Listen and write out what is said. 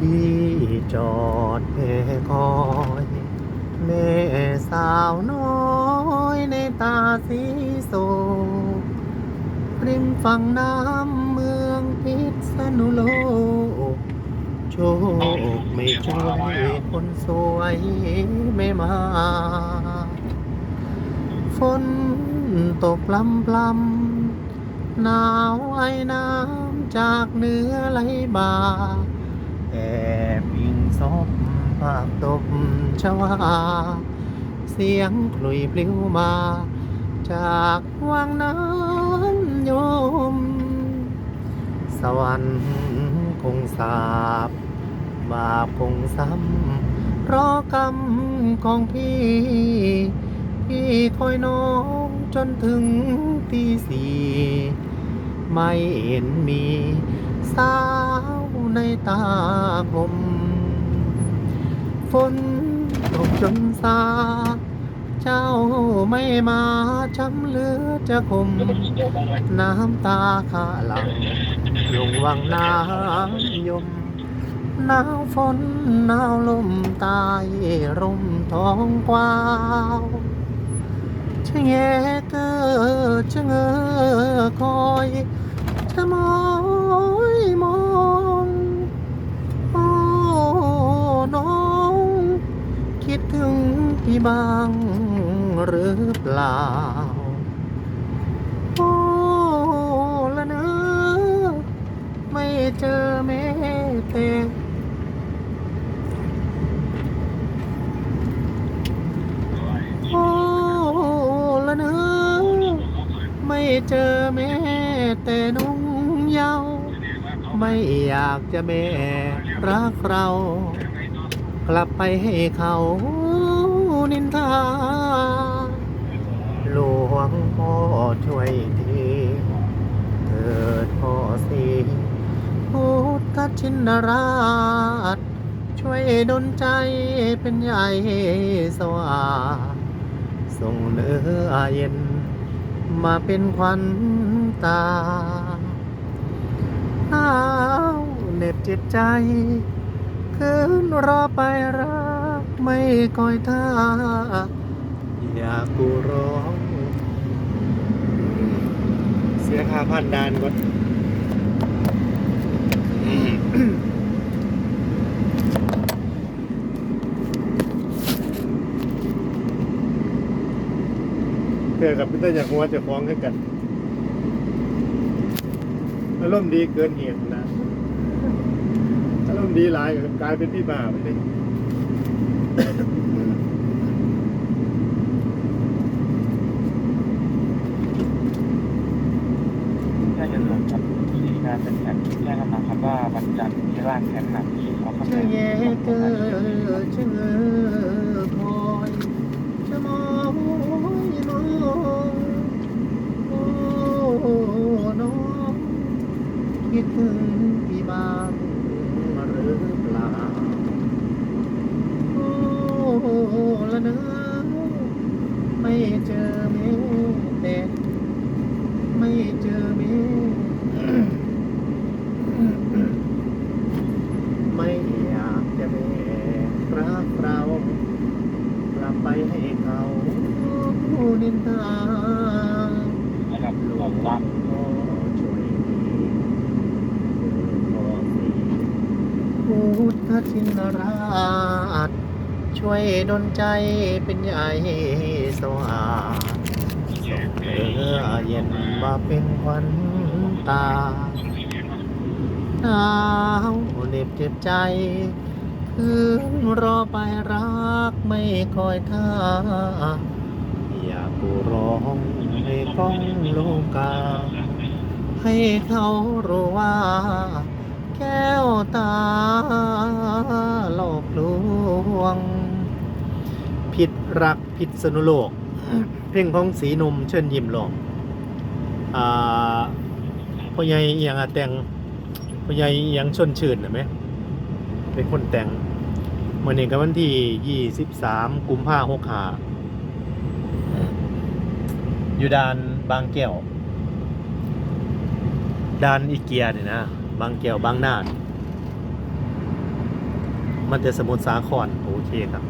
พี่จอดเพคอย แม่สาวน้อยในตาสีโศกริมฝั่งน้ำเมืองพิษณุโลก โชคไม่ช่วยคนสวยไม่มา ฝนตกลำลำหนาวไอ้น้ำจากเหนือไหลบ่า อิงซบปากตบชวา เสียงคลุยปลิวมา จากวังน้ำโยม สวรรค์คงสาบบาปคงซ้ำเพราะกรรมของพี่ พี่คอยน้องจนถึงตีสี่ไม่เห็นมีสาวในตาคม ฝนตกจนสาเจ้าไม่มาช้ำเหลือจะคม น้ำตาข้าหลังลงวังน้ำยมหนาวฝนหนาวลมตายร่มท้องกว้าวชะแงเกอชะเงอคอยชะมอยมอง คิดถึงพี่บ้างหรือเปล่า โอ้ละเนอไม่เจอแม่แต่โอ้ละเนอไม่เจอแม่แต่นุ่งเยาว์ไม่อยากจะแม่รักเรา กลับไปให้เขานินทาหลวงพ่อช่วยทีเถิดพ่อสีพุทธชินราช ช่วยดลใจเป็นใหญ่สว่า ส่งเนื้อเย็น มาเป็นควันตาหนาวเหน็บจิตใจ คืนรอไปรักไม่คอยท่า อยากกูร้อง เสียค่าพันดานก่อนเกิดกับพี่ต้นอยากหัวจะฟ้องขึ้กัน อารมณ์ดีเกินเหตุนะ มณ์ดีหลายก็กลายเป็นพี่บ้าไปเลยแจ้งกันหลวงครับที่งานเป็นแข่งแจ้งกันมาครับว่าวันจันทร์ที่ร่างแข่งขันที่เขาเข้าชะแยเกอชะเงอคอยชะมองมองโอ้น้องคิดถึงพี่บ้างหรือเปล่าโอ้ละเนอไม่เจอแม่แต่ไม่เจอแม่ ไม่อยากจะแบกรักเรา กลับไปให้เขา นินทานะครับหลวงพ่อรับช่วยดีพ่อสีพุทธชินราช ช่วยดลใจเป็นใหญ่สว่างเนื้อเย็นมาเป็นควันตาหนาวเหน็บเจ็บใจคืนรอไปรักไม่คอยท่า กูร้องให้ก้องโลกา ให้เขารู้ว่า แก้วตาหลอกลวง ผิดรักผิดสนุโลก เพลงของสีนุ่มเชิญยิ้มหลงอ่าพ่อใหญ่อหย่างอะแต่งพ่อใหญ่อหย่างชนชื่นเห็นไหมเป็นคนแต่งเมื่อนี้กับวันที่ 23 กุมภาหกหา อยู่ดานบางแก้วดานอีเกียเนี่ยนะ บางแก้วบางนาดมันจะสมุทรสาครโอเคครับ